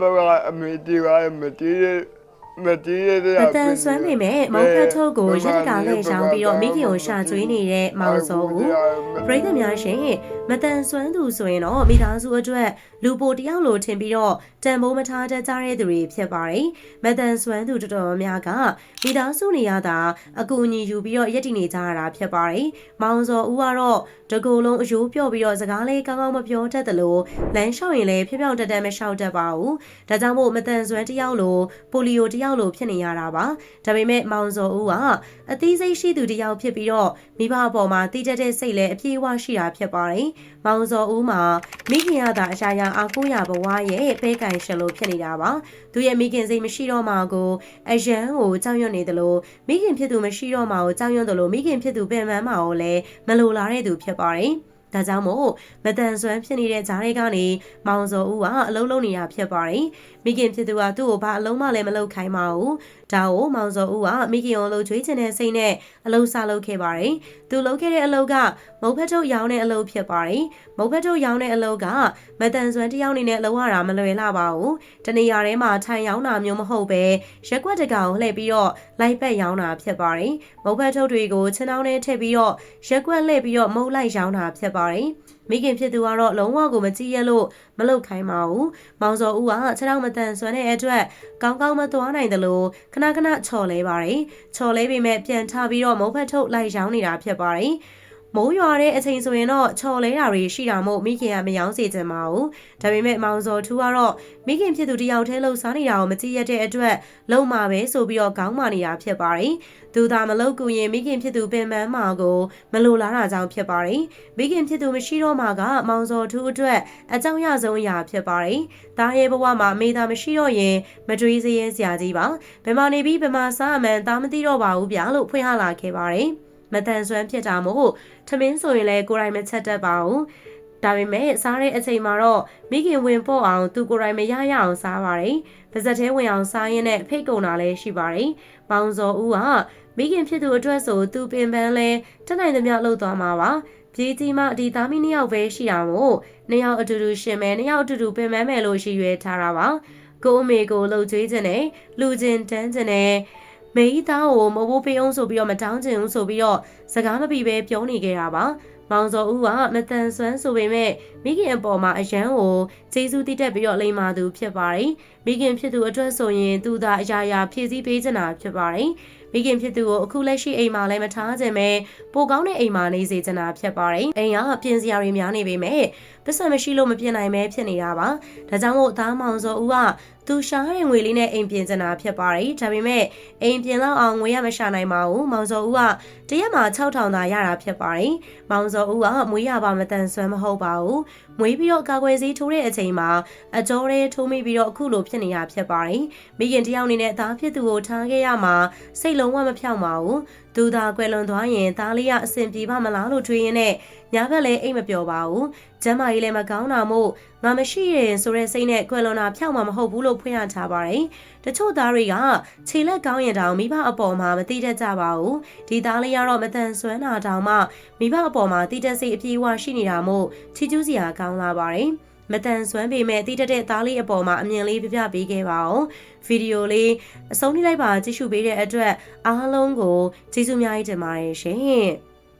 ဘကအမေတီပါမတီးမတီးရတဲ့မတန်ဆွမ်းပေမဲ့မောင်ခတ်ထုတ်ကိုရက်တကလဲရောင်းပြီးတော့မိခင်ကိုရှာကျွေးနေတဲ့မောင်စောဦးပရိသတ်များရှင်မတန်ဆွမ်းသူဆိုရင်တော့မိသားစုအတွက်လူပိုတယောက်လိုထင်ပြီးတော့တန်ဖိုးမထားတတ်ကြတဲ့သူတွေဖြစ်ပါတယ်မတန်ဆွမ်းသူတော်တော်များကမိသားစုနေရတာအကူအညီယူပြီးတော့ရက်တည်နေကြရတာဖြစ်ပါတယ်မောင်စောဦးကတော့တကူလုံးအယိုးပြော့ပြီးတော့စကားလေးကောင်းကောင်းမပြောတတ်တယ်လို့လမ်းလျှောက်ရင်လည်းဖြောင်ဖြောင်တက်တက်မလျှောက်တတ်ပါဘူးဒါကြောင့်မို့မတန်ဆွမ်းတယောက်လိုပိုလီယိုတယောက်လိုဖြစ်နေရတာပါဒါပေမဲ့မောင်စောဦးကအသီးစိတ်ရှိသူတယောက်ဖြစ်ပြီးတော့မိဘအပေါ်မှာတည်တတ်တဲ့စိတ်လည်းအပြည့်အဝရှိတာဖြစ်ပါတယ်မောင်စောဦးမှာမိခင်ရတာအရှာရအာကိုရဘဝရဲ့ပဲကန်ရှင်လို့ဖြစ်နေတာပါသူရဲ့မိခင်စိတ်မရှိတော့မှကိုအရန်ကိုကြောက်ရွံ့နေတယ်လို့မိခင်ဖြစ်သူမရှိတော့မှကိုကြောက်ရွံ့တယ်လို့မိခင်ဖြစ်သူပင်ပန်းမှကိုလည်းမလိုလားတဲ့သူဖြစ်ပါတယ်ဒါကြောင့်မို့မတန်ဆွမ်းဖြစ်နေတဲ့ဂျားတွေကနေမောင်စောဦးကအလုံးလုံးနေတာဖြစ်ပါတယ်။မိခင်ဖြစ်သူကသူ့ကိုဘာအလုံးမလည်းမလုပ်ခိုင်းပါဘူး။ ဒါကိုမောင်စောဦးကမိခင်ကိုလှုပ်ချွေးချင်တဲ့စိတ်နဲ့အလုံးစားလုပ်ခဲ့ပါတယ်။သူလုပ်ခဲ့တဲ့အလုပ်ကမုတ်ဖက်ထုတ်ရောင်းတဲ့အလုပ်ဖြစ်ပါတယ်။မုတ်ဖက်ထုတ်ရောင်းတဲ့အလုပ်ကမတန်ဆွမ်းတစ်ယောက်အနေနဲ့လုပ်ရတာမလွယ်လာပါဘူး။တနေရာထဲမှာထိုင်ရောင်းတာမျိုးမဟုတ်ပဲရက်ကွက်တကောင်လှည့်ပြီးတော့လိုက်ပတ်ရောင်းတာဖြစ်ပါတယ်။မုတ်ဖက်ထုတ်တွေကိုချင်းတောင်းနဲ့ထည့်ပြီးတော့ရက်ကွက်လှည့်ပြီးတော့မုတ်လိုက်ရောင်းတာဖြစ်ပါတယ်။မိခင်ဖြစ်သူကတော့လုံးဝကိုမကြည့်ရလို့မလုပ်ခိုင်းပါဘူး။မောင်စောဦးကခြေထောက်မတန်ဆွမ်းတဲ့အတွက်ကောင်းကောင်းမသွားနိုင်တယ်လို့ခဏခဏချော်လဲပါတယ်။ချော်လဲပေမဲ့ပြန်ထပြီးတော့မုတ်ဖက်ထုတ်လိုက်ရောင်းနေတာဖြစ်ပါတယ်။ မိုးရွာတဲ့အချိန်ဆိုရင်တော့ချော်လဲတာတွေရှိတာမို့မိခင်ကမယောင်းစေချင်ပါဘူး။ဒါပေမဲ့မောင်စောထူးကတော့မိခင်ဖြစ်သူတယောက်တည်းလှုပ်ရှားနေတာကိုမကြည့်ရတဲ့အတွက်လုံမှာပဲဆိုပြီးတော့ခေါင်းမာနေတာဖြစ်ပါတယ်။သူသာမလုပ်ကူရင်မိခင်ဖြစ်သူပင်ပန်းမှာကိုမလိုလားတာကြောင့်ဖြစ်ပါတယ်။မိခင်ဖြစ်သူမရှိတော့မှကမောင်စောထူးအတွက်အကြောင်းရဆုံးအရာဖြစ်ပါတယ်။ဒါရဲ့ဘဝမှာမိသားမရှိတော့ရင်မတွေးစရဲစရာကြီးပါ။ဘယ်မှာနေပြီးဘယ်မှာစားအမှန်သားမသိတော့ပါဘူးဗျာလို့ဖွင့်ဟလာခဲ့ပါတယ်။ မတန်ဆွမ်းဖြစ်တာမို့ထမင်းဆိုရင်လည်းကိုယ်တိုင်မချက်တတ်ပါဘူးဒါပေမဲ့စားတဲ့အချိန်မှာတော့မိခင်ဝင်ပို့အောင်သူကိုယ်တိုင်မရရအောင်စားပါတယ်။ပါဇက်သေးဝင်အောင်စားရင်းနဲ့ဖိတ်ကုန်တာလည်းရှိပါတယ်။ပေါင်စောဦးကမိခင်ဖြစ်သူအတွက်ဆိုသူပင်ပန်းလဲတက်နိုင်သမျှလှုပ်သွားမှာပါ။ပြည်ကြီးမှဒီသားမီးနှစ်ယောက်ပဲရှိတာမို့နှစ်ယောက်အတူတူရှင်မယ်နှစ်ယောက်အတူတူပင်ပန်းမယ်လို့ရှိရွယ်ထားတာပါ။ကိုအမေကိုလှုပ်ကြွေးခြင်းနဲ့လူချင်းတန်းခြင်းနဲ့ မေကြီးသားကိုမဘိုးပေးအောင်ဆိုပြီးတော့မတောင်းချင်ဘူးဆိုပြီးတော့စကားမပြီးပဲပြောနေခဲ့တာပါမောင်စောဦးကမတန်ဆွမ်းဆိုပေမဲ့မိခင်အပေါ်မှာအယမ်းကိုကျေးဇူးတည်တက်ပြီးတော့လိမ္မာသူဖြစ်ပါတယ်မိခင်ဖြစ်သူအတွက်ဆိုရင်သူသာအရာရာဖြည့်ဆည်းပေးချင်တာဖြစ်ပါတယ်မိခင်ဖြစ်သူကိုအခုလက်ရှိအိမ်မှာလည်းမထားခြင်းပဲပိုကောင်းတဲ့အိမ်မှာနေစေချင်တာဖြစ်ပါတယ်အိမ်ကပြင်စရာတွေများနေပေမဲ့ပတ်စံမရှိလို့မပြင်နိုင်ပဲဖြစ်နေတာပါဒါကြောင့်မို့သားမောင်စောဦးကသူရှားတဲ့ငွေလေးနဲ့အိမ်ပြင်ချင်တာဖြစ်ပါတယ်ဒါပေမဲ့အိမ်ပြင်လောက်အောင်ငွေရမရှာနိုင်ပါဘူးမောင်စောဦးကတရက်မှာ6000သာရတာဖြစ်ပါတယ်မောင်စောဦးကမွေးရပါမတန်ဆွမ်းမဟုတ်ပါဘူးမွေးပြီးတော့ကာကွယ်ဆေးထိုးတဲ့အချိန်မှာအကျော်ရဲထိုးမိပြီးတော့အခုလိုဖြစ်နေတာဖြစ်ပါတယ်မိခင်တယောက်အနေနဲ့သားဖြစ်သူကိုထားခဲ့ရမှာစိတ်လုံးဝမဖြောင့်ပါဘူး သူသာကွယ်လွန်သွားရင်သားလေးကအဆင်ပြေပါမလားလို့တွေးရင်းနဲ့ညာဘက်လည်းအိတ်မပြောပါဘူးကျမ်းမာရေးလည်းမကောင်းတာမို့ငါမရှိရင်ဆိုတဲ့စိတ်နဲ့ကွယ်လွန်တာဖြောင့်မှာမဟုတ်ဘူးလို့ဖွင့်ရထားပါတယ်တချို့သားတွေကခြေလက်ကောင်းရင်တောင်မိဘအပေါ်မှာမသိတတ်ကြပါဘူးဒီသားလေးကတော့မတန်ဆွမ်းတာတောင်မှမိဘအပေါ်မှာတိတက်စိတ်အပြေးအဝရှိနေတာမို့ချီကျူးစရာကောင်းလာပါတယ် မတန်ဆွမ်းပေမဲ့တိတက်တဲ့သားလေးအပေါ်မှာအမြင်လေးပြပြပေးခဲ့ပါအောင်ဗီဒီယိုလေးအဆုံးထိလိုက်ပါကြည့်ရှုပေးတဲ့အတွက်အားလုံးကိုကျေးဇူးများကြီးတင်ပါတယ်ရှင်